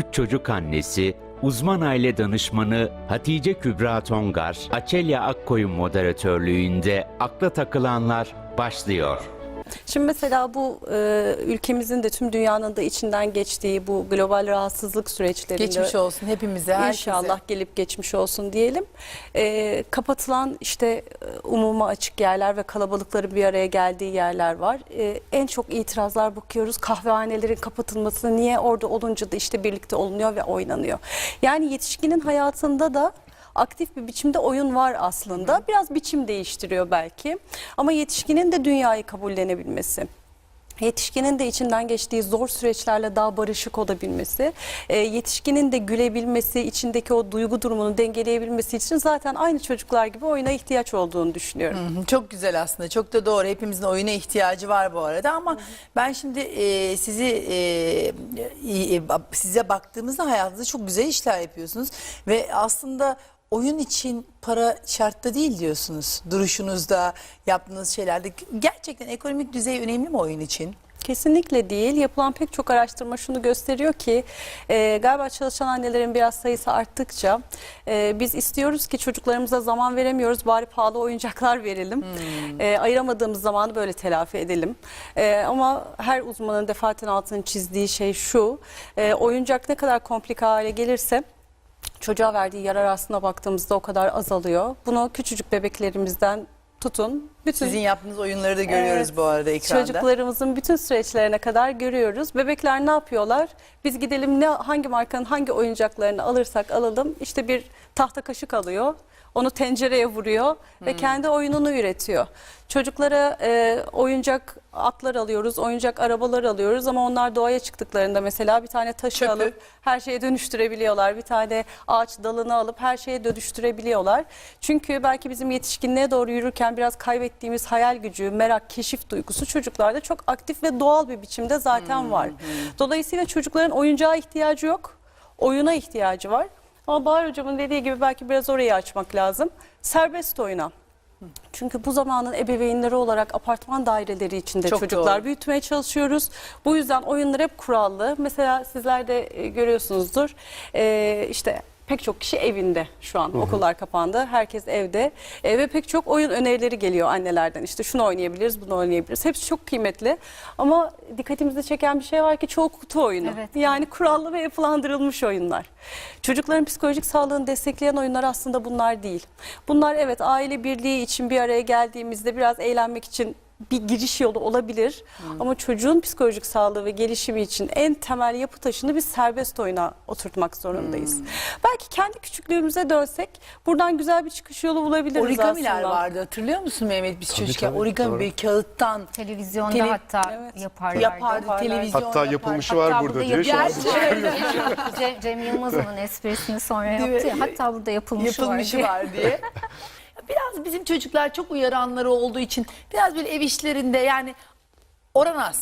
Üç çocuk annesi, uzman aile danışmanı Hatice Kübra Tongar, Açelya Akkoyun moderatörlüğünde Akla Takılanlar başlıyor. Şimdi mesela bu e, ülkemizin de tüm dünyanın da içinden geçtiği bu global rahatsızlık süreçlerinde Geçmiş olsun hepimize, herkese. İnşallah gelip geçmiş olsun diyelim. E, kapatılan işte e, umuma açık yerler ve kalabalıkların bir araya geldiği yerler var. E, en çok itirazlar bakıyoruz kahvehanelerin kapatılmasına niye orada olunca da işte birlikte olunuyor ve oynanıyor. Yani yetişkinin hayatında da aktif bir biçimde oyun var aslında. Biraz biçim değiştiriyor belki. Ama yetişkinin de dünyayı kabullenebilmesi. Yetişkinin de içinden geçtiği zor süreçlerle daha barışık olabilmesi, e, yetişkinin de gülebilmesi, içindeki o duygu durumunu dengeleyebilmesi için zaten aynı çocuklar gibi oyuna ihtiyaç olduğunu düşünüyorum. Hı hı, Çok güzel aslında. Çok da doğru. Hepimizin oyuna ihtiyacı var bu arada ama ben şimdi e, sizi e, size baktığımızda hayatınızda çok güzel işler yapıyorsunuz ve aslında oyun için para şartta değil diyorsunuz. Duruşunuzda, yaptığınız şeylerde gerçekten ekonomik düzey önemli mi oyun için? Kesinlikle değil. Yapılan pek çok araştırma şunu gösteriyor ki e, galiba çalışan annelerin biraz sayısı arttıkça e, biz istiyoruz ki çocuklarımıza zaman veremiyoruz. Bari pahalı oyuncaklar verelim. E, ayıramadığımız zamanı böyle telafi edelim. E, ama her uzmanın defaten altını çizdiği şey şu. E, oyuncak ne kadar komplike hale gelirse çocuğa verdiği yarar aslına baktığımızda o kadar azalıyor. Bunu küçücük bebeklerimizden tutun. Bütün Sizin yaptığınız oyunları da görüyoruz Evet. bu arada ekranda. Çocuklarımızın bütün süreçlerine kadar görüyoruz. Bebekler ne yapıyorlar? Biz gidelim ne hangi markanın hangi oyuncaklarını alırsak alalım işte bir tahta kaşık alıyor. Onu tencereye vuruyor ve kendi oyununu üretiyor. Çocuklara e, oyuncak atlar alıyoruz, oyuncak arabalar alıyoruz ama onlar doğaya çıktıklarında mesela bir tane taşı Çöpü. alıp her şeye dönüştürebiliyorlar. Bir tane ağaç dalını alıp her şeye dönüştürebiliyorlar. Çünkü belki bizim yetişkinliğe doğru yürürken biraz kaybettiğimiz hayal gücü, merak, keşif duygusu çocuklarda çok aktif ve doğal bir biçimde zaten var. Dolayısıyla çocukların oyuncağa ihtiyacı yok. Oyuna ihtiyacı var. Ama Bahar Hocam'ın dediği gibi belki biraz orayı açmak lazım. Serbest oyuna. Çünkü bu zamanın ebeveynleri olarak apartman daireleri içinde Çok çocuklar doğru. büyütmeye çalışıyoruz. Bu yüzden oyunlar hep kurallı. Mesela sizler de e, görüyorsunuzdur. E, işte pek çok kişi evinde şu an. Okullar kapandı. Herkes evde. E, ve pek çok oyun önerileri geliyor annelerden. İşte şunu oynayabiliriz, bunu oynayabiliriz. Hepsi çok kıymetli. Ama dikkatimizi çeken bir şey var ki çoğu kutu oyunu. Evet. Yani kurallı ve yapılandırılmış oyunlar. Çocukların psikolojik sağlığını destekleyen oyunlar aslında bunlar değil. Bunlar evet aile birliği için bir araya geldiğimizde biraz eğlenmek için bir giriş yolu olabilir. Ama çocuğun psikolojik sağlığı ve gelişimi için en temel yapı taşını biz serbest oyuna oturtmak zorundayız. Belki kendi küçüklüğümüze dönsek buradan güzel bir çıkış yolu bulabiliriz Origamiler aslında. vardı hatırlıyor musun Mehmet biz çocukken tabii, origami doğru. bir kağıttan Televizyonda Tele- hatta Evet. yaparlardı. yapardı Yaparlar. televizyon Hatta yapardı. yapılmışı Hatta var burada diyor. Şu an Gerçekten. Cem, Cem Yılmaz onun esprisini sonra yaptı ya. Hatta burada yapılmış, yapılmışı var diye. var diye. Biraz bizim çocuklar çok uyaranları olduğu için biraz böyle ev işlerinde yani oran az.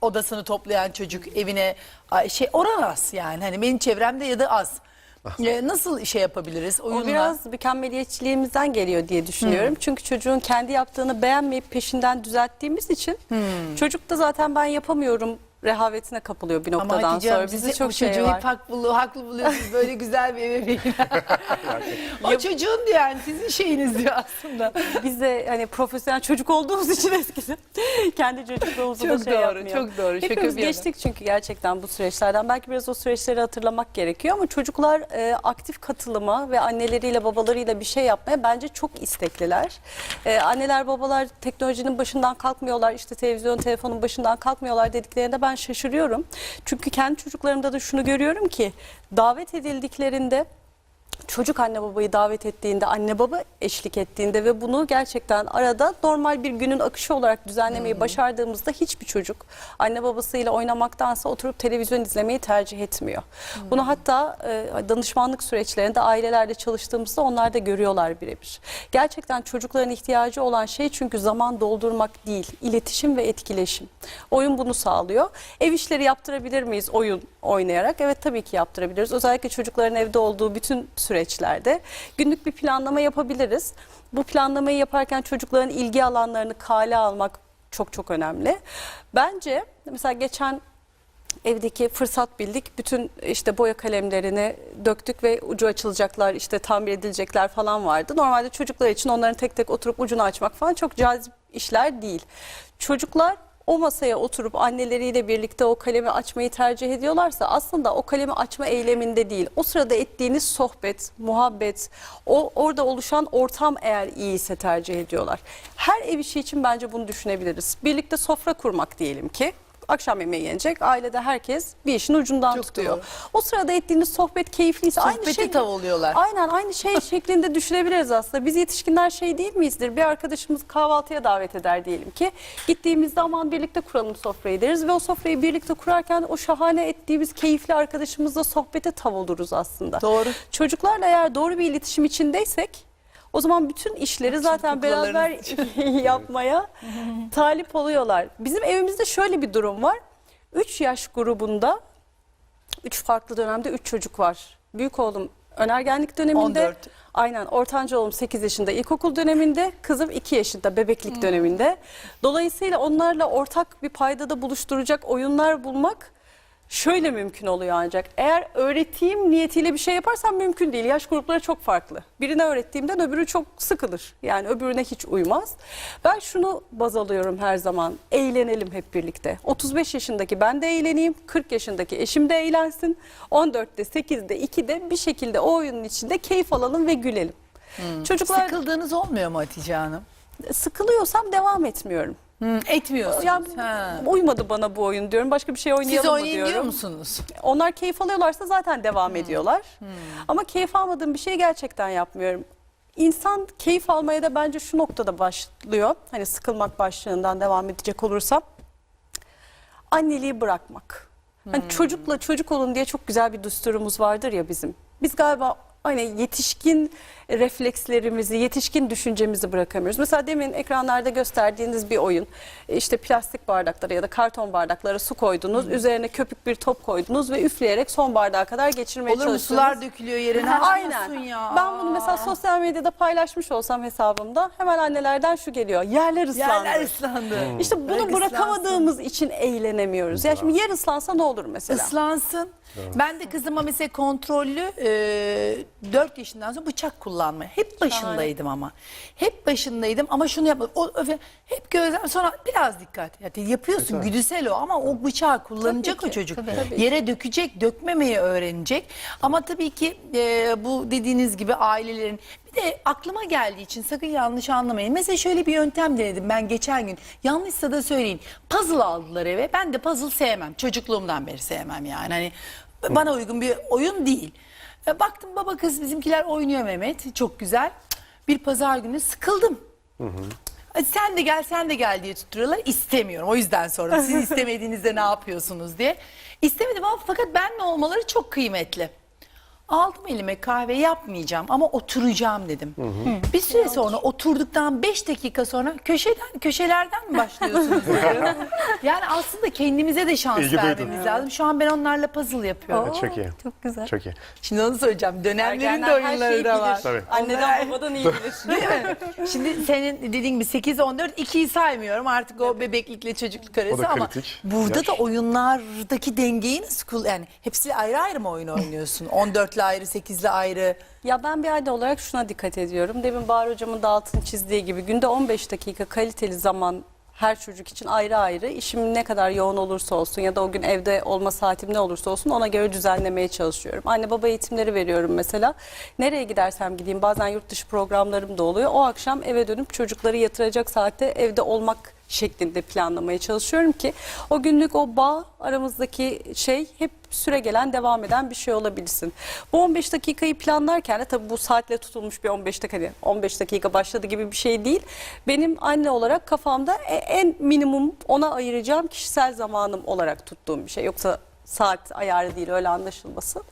Odasını toplayan çocuk evine ay, şey oran az yani hani benim çevremde ya da az. Ee, Nasıl şey yapabiliriz? Oyunla. O biraz mükemmeliyetçiliğimizden geliyor diye düşünüyorum. Çünkü çocuğun kendi yaptığını beğenmeyip peşinden düzelttiğimiz için çocuk da zaten ben yapamıyorum rehavetine kapılıyor bir Ama noktadan Hatice sonra. Hanım, siz çok o şey çocuğu var. hep haklı, haklı buluyorsunuz. Böyle güzel bir ebeveyn. o çocuğun diyor yani sizin şeyiniz diyor aslında. Biz de hani profesyonel çocuk olduğumuz için eskiden kendi çocukluğumuzu da Çok şey doğru, yapmıyor. çok doğru. Şaka Hepimiz bir yana. geçtik çünkü gerçekten bu süreçlerden. Belki biraz o süreçleri hatırlamak gerekiyor ama çocuklar e, aktif katılıma ve anneleriyle babalarıyla bir şey yapmaya bence çok istekliler. E, anneler babalar teknolojinin başından kalkmıyorlar işte televizyon telefonun başından kalkmıyorlar dediklerinde ben şaşırıyorum. Çünkü kendi çocuklarımda da şunu görüyorum ki davet edildiklerinde çocuk anne babayı davet ettiğinde, anne baba eşlik ettiğinde ve bunu gerçekten arada normal bir günün akışı olarak düzenlemeyi başardığımızda hiçbir çocuk anne babasıyla oynamaktansa oturup televizyon izlemeyi tercih etmiyor. Bunu hatta e, danışmanlık süreçlerinde ailelerle çalıştığımızda onlar da görüyorlar birebir. Gerçekten çocukların ihtiyacı olan şey çünkü zaman doldurmak değil, iletişim ve etkileşim. Oyun bunu sağlıyor. Ev işleri yaptırabilir miyiz oyun oynayarak? Evet tabii ki yaptırabiliriz. Özellikle çocukların evde olduğu bütün süreçlerde günlük bir planlama yapabiliriz. Bu planlamayı yaparken çocukların ilgi alanlarını kale almak çok çok önemli. Bence mesela geçen evdeki fırsat bildik. Bütün işte boya kalemlerini döktük ve ucu açılacaklar, işte tamir edilecekler falan vardı. Normalde çocuklar için onların tek tek oturup ucunu açmak falan çok cazip işler değil. Çocuklar o masaya oturup anneleriyle birlikte o kalemi açmayı tercih ediyorlarsa aslında o kalemi açma eyleminde değil. O sırada ettiğiniz sohbet, muhabbet, o orada oluşan ortam eğer iyiyse tercih ediyorlar. Her ev işi için bence bunu düşünebiliriz. Birlikte sofra kurmak diyelim ki. Akşam yemeği yenecek. Ailede herkes bir işin ucundan Çok tutuyor. doğru. O sırada ettiğiniz sohbet keyifliyse aynı Sohbeti şey tav oluyorlar. Aynen aynı şey şeklinde düşünebiliriz aslında. Biz yetişkinler şey değil miyizdir? Bir arkadaşımız kahvaltıya davet eder diyelim ki. Gittiğimizde aman birlikte kuralım sofrayı deriz ve o sofrayı birlikte kurarken o şahane ettiğimiz keyifli arkadaşımızla sohbete tav oluruz aslında. Doğru. Çocuklarla eğer doğru bir iletişim içindeysek o zaman bütün işleri zaten beraber yapmaya talip oluyorlar. Bizim evimizde şöyle bir durum var. 3 yaş grubunda 3 farklı dönemde 3 çocuk var. Büyük oğlum önergenlik döneminde. 14. Aynen ortanca oğlum 8 yaşında ilkokul döneminde, kızım 2 yaşında bebeklik döneminde. Dolayısıyla onlarla ortak bir paydada buluşturacak oyunlar bulmak şöyle mümkün oluyor ancak. Eğer öğreteyim niyetiyle bir şey yaparsam mümkün değil. Yaş grupları çok farklı. Birine öğrettiğimden öbürü çok sıkılır. Yani öbürüne hiç uymaz. Ben şunu baz alıyorum her zaman. Eğlenelim hep birlikte. 35 yaşındaki ben de eğleneyim. 40 yaşındaki eşim de eğlensin. 14'te, 8'de, 2'de bir şekilde o oyunun içinde keyif alalım ve gülelim. Çocuklar Sıkıldığınız olmuyor mu Hatice Hanım? sıkılıyorsam devam etmiyorum. Hı, etmiyorsunuz. Ha. uymadı bana bu oyun diyorum. Başka bir şey Siz oynayalım mı oynayın diyorum. diyor musunuz? Onlar keyif alıyorlarsa zaten devam ediyorlar. Ama keyif almadığım bir şey gerçekten yapmıyorum. İnsan keyif almaya da bence şu noktada başlıyor. Hani sıkılmak başlığından devam edecek olursam. Anneliği bırakmak. Hani çocukla çocuk olun diye çok güzel bir düsturumuz vardır ya bizim. Biz galiba hani yetişkin reflekslerimizi, yetişkin düşüncemizi bırakamıyoruz. Mesela demin ekranlarda gösterdiğiniz bir oyun. İşte plastik bardaklara ya da karton bardaklara su koydunuz. Üzerine köpük bir top koydunuz ve üfleyerek son bardağa kadar geçirmeye Olur mu çalıştınız. sular dökülüyor yere ne Aynen. ya? Ben bunu mesela sosyal medyada paylaşmış olsam hesabımda hemen annelerden şu geliyor. Yerler ıslandı. Yerler ıslandı. İşte Bırak bunu bırakamadığımız için eğlenemiyoruz. Ya şimdi yer ıslansa ne olur mesela? Islansın. Ben de kızıma mesela kontrollü e, 4 yaşından sonra bıçak kullanmaya. Hep başındaydım ama. Hep başındaydım ama şunu yapmadım. O, öfe- hep gözlem sonra biraz dikkat. Yani yapıyorsun güdüsel o ama o bıçağı kullanacak Tabii o ki, çocuk. tabii. Yere dökecek, dökmemeyi öğrenecek. Ama tabii ki e, bu dediğiniz gibi ailelerin bir de aklıma geldiği için sakın yanlış anlamayın. Mesela şöyle bir yöntem denedim ben geçen gün. Yanlışsa da söyleyin. Puzzle aldılar eve. Ben de puzzle sevmem. Çocukluğumdan beri sevmem yani. Hani bana uygun bir oyun değil. E, Baktım baba kız bizimkiler oynuyor Mehmet. Çok güzel. Bir pazar günü sıkıldım. Hadi sen de gel sen de gel diye tutturuyorlar. İstemiyorum. O yüzden sordum. Siz istemediğinizde ne yapıyorsunuz diye. İstemedim ama fakat benle olmaları çok kıymetli. Aldım elime kahve yapmayacağım ama oturacağım dedim. Bir süre sonra oturduktan 5 dakika sonra köşeden köşelerden mi başlıyorsunuz? yani aslında kendimize de şans İlgi vermemiz lazım. Şu an ben onlarla puzzle yapıyorum. Evet, çok iyi. Çok güzel. Çok iyi. Şimdi onu söyleyeceğim. Dönemlerin de Ergenler her oyunları şeyi da var. bilir. Tabii. Anneden babadan iyi bilir. Değil mi? Şimdi senin dediğin gibi 8 14 2'yi saymıyorum. Artık o bebeklikle çocukluk arası O da ama kritik. burada Yaş. da oyunlardaki dengeyi nasıl kul yani hepsi ayrı ayrı mı oyun oynuyorsun? 14'le ayrı, 8'le ayrı. Ya ben bir anne olarak şuna dikkat ediyorum. Demin Bahar Hocam'ın da altını çizdiği gibi günde 15 dakika kaliteli zaman her çocuk için ayrı ayrı işim ne kadar yoğun olursa olsun ya da o gün evde olma saatim ne olursa olsun ona göre düzenlemeye çalışıyorum. Anne baba eğitimleri veriyorum mesela. Nereye gidersem gideyim bazen yurt dışı programlarım da oluyor. O akşam eve dönüp çocukları yatıracak saatte evde olmak şeklinde planlamaya çalışıyorum ki o günlük o bağ aramızdaki şey hep süre gelen devam eden bir şey olabilsin. Bu 15 dakikayı planlarken de tabii bu saatle tutulmuş bir 15 dakika hani 15 dakika başladı gibi bir şey değil. Benim anne olarak kafamda e- en minimum ona ayıracağım kişisel zamanım olarak tuttuğum bir şey. Yoksa saat ayarı değil öyle anlaşılmasın.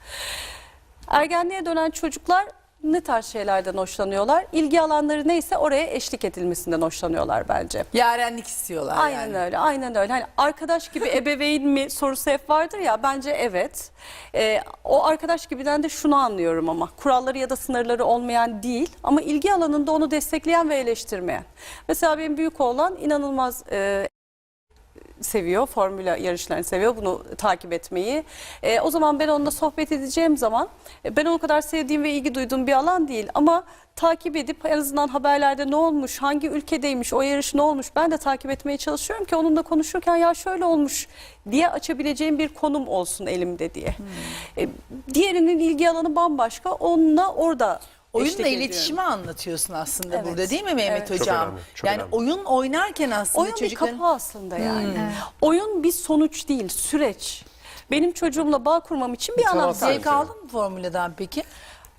Ergenliğe dönen çocuklar ne tarz şeylerden hoşlanıyorlar? İlgi alanları neyse oraya eşlik edilmesinden hoşlanıyorlar bence. Yarenlik istiyorlar Aynen yani. öyle, aynen öyle. Hani arkadaş gibi ebeveyn mi sorusu hep vardır ya. Bence evet. Ee, o arkadaş gibiden de şunu anlıyorum ama kuralları ya da sınırları olmayan değil ama ilgi alanında onu destekleyen ve eleştirmeyen. Mesela benim büyük oğlan inanılmaz e, seviyor, formüla yarışlarını seviyor, bunu takip etmeyi. E, o zaman ben onunla sohbet edeceğim zaman e, ben o kadar sevdiğim ve ilgi duyduğum bir alan değil ama takip edip en azından haberlerde ne olmuş, hangi ülkedeymiş, o yarış ne olmuş ben de takip etmeye çalışıyorum ki onunla konuşurken ya şöyle olmuş diye açabileceğim bir konum olsun elimde diye. E, diğerinin ilgi alanı bambaşka, onunla orada Oyunla ediyorum. iletişimi anlatıyorsun aslında Evet. burada değil mi Mehmet Evet. Çok Hocam? önemli, çok yani önemli. oyun oynarken aslında Oyun bir çocukların... kapı aslında yani. Oyun bir sonuç değil, süreç. Benim çocuğumla bağ kurmam için bir, Bir anahtar. taraftar. Zevk aldın mı formülden peki?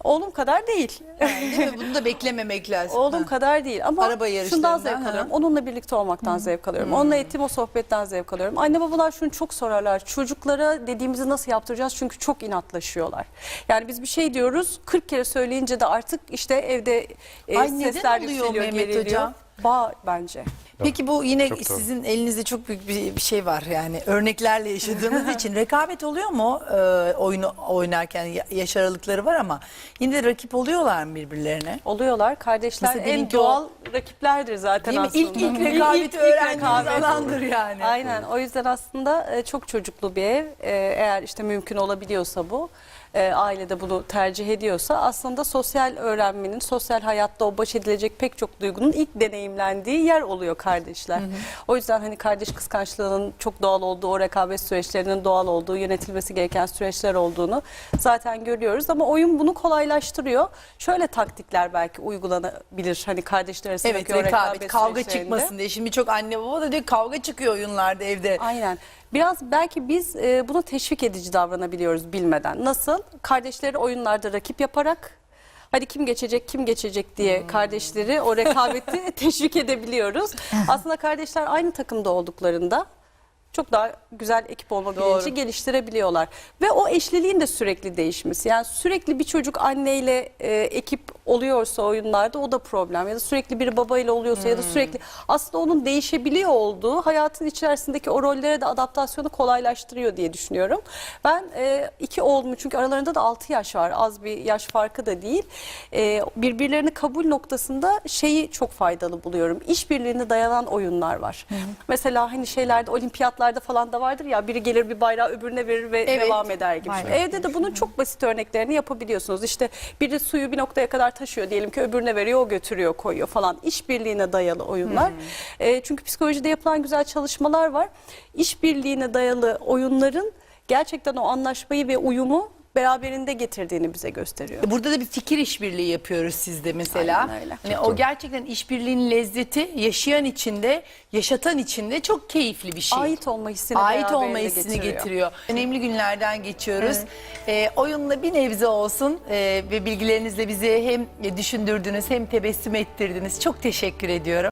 Oğlum kadar değil. Değil mi? Bunu da beklememek lazım. Oğlum Ha. kadar değil ama Araba şundan zevk ha. alıyorum. Onunla birlikte olmaktan zevk alıyorum. Onunla ettiğim o sohbetten zevk alıyorum. Anne babalar şunu çok sorarlar. Çocuklara dediğimizi nasıl yaptıracağız? Çünkü çok inatlaşıyorlar. Yani biz bir şey diyoruz 40 kere söyleyince de artık işte evde e, Ay, sesler yükseliyor, Mehmet geriliyor. Hocam? Bağ bence. Peki bu yine Çok doğru. sizin elinizde çok büyük bir bir şey var yani örneklerle yaşadığımız için rekabet oluyor mu e, oyunu oynarken Ya- yaş aralıkları var ama yine de rakip oluyorlar mı birbirlerine? Oluyorlar. Kardeşler Mesela en o- doğal rakiplerdir zaten Değil mi? aslında. İlk ilk rekabeti öğrendiğimiz alandır yani. Aynen. O yüzden aslında e, çok çocuklu bir ev. E, Eğer işte mümkün olabiliyorsa bu, e, ailede bunu tercih ediyorsa aslında sosyal öğrenmenin, sosyal hayatta o baş edilecek pek çok duygunun ilk deneyimlendiği yer oluyor kardeşler. O yüzden hani kardeş kıskançlığının çok doğal olduğu, o rekabet süreçlerinin doğal olduğu, yönetilmesi gereken süreçler olduğunu zaten görüyoruz. Ama oyun bunu kolaylaştırıyor. Şöyle taktikler belki uygulanabilir hani kardeşler arasındaki Evet rekabet, rekabet kavga çıkmasın diye. Şimdi çok anne baba da diyor kavga çıkıyor oyunlarda evde. Aynen. Biraz belki biz e, buna teşvik edici davranabiliyoruz bilmeden. Nasıl? Kardeşleri oyunlarda rakip yaparak hadi kim geçecek kim geçecek diye Hmm. kardeşleri o rekabeti teşvik edebiliyoruz. Aslında kardeşler aynı takımda olduklarında çok daha güzel ekip olma Doğru. bilinci geliştirebiliyorlar. Ve o eşliliğin de sürekli değişmesi. Yani sürekli bir çocuk anneyle e, ekip oluyorsa oyunlarda o da problem. Ya da sürekli biri babayla oluyorsa ya da sürekli aslında onun değişebiliyor olduğu hayatın içerisindeki o rollere de adaptasyonu kolaylaştırıyor diye düşünüyorum. Ben e, iki oğlumu çünkü aralarında da 6 yaş var. Az bir yaş farkı da değil. E, birbirlerini kabul noktasında şeyi çok faydalı buluyorum. İşbirliğine dayanan oyunlar var. Mesela hani şeylerde olimpiyatlarda falan da vardır ya biri gelir bir bayrağı öbürüne verir ve Evet. devam eder gibi. Var. Evde de bunun çok basit örneklerini yapabiliyorsunuz. İşte biri suyu bir noktaya kadar taşıyor diyelim ki öbürüne veriyor o götürüyor koyuyor falan. İşbirliğine dayalı oyunlar. E, çünkü psikolojide yapılan güzel çalışmalar var. İşbirliğine dayalı oyunların gerçekten o anlaşmayı ve uyumu beraberinde getirdiğini bize gösteriyor. E, Burada da bir fikir işbirliği yapıyoruz sizde mesela. Aynen öyle. Hani o gerçekten işbirliğinin lezzeti yaşayan içinde, yaşatan içinde çok keyifli bir şey. Ait olma hissini Ait beraberinde olma hissini getiriyor. getiriyor. Önemli günlerden geçiyoruz. Ee, oyunla bir nebze olsun ee, ve bilgilerinizle bizi hem düşündürdünüz hem tebessüm ettirdiniz. Çok teşekkür ediyorum.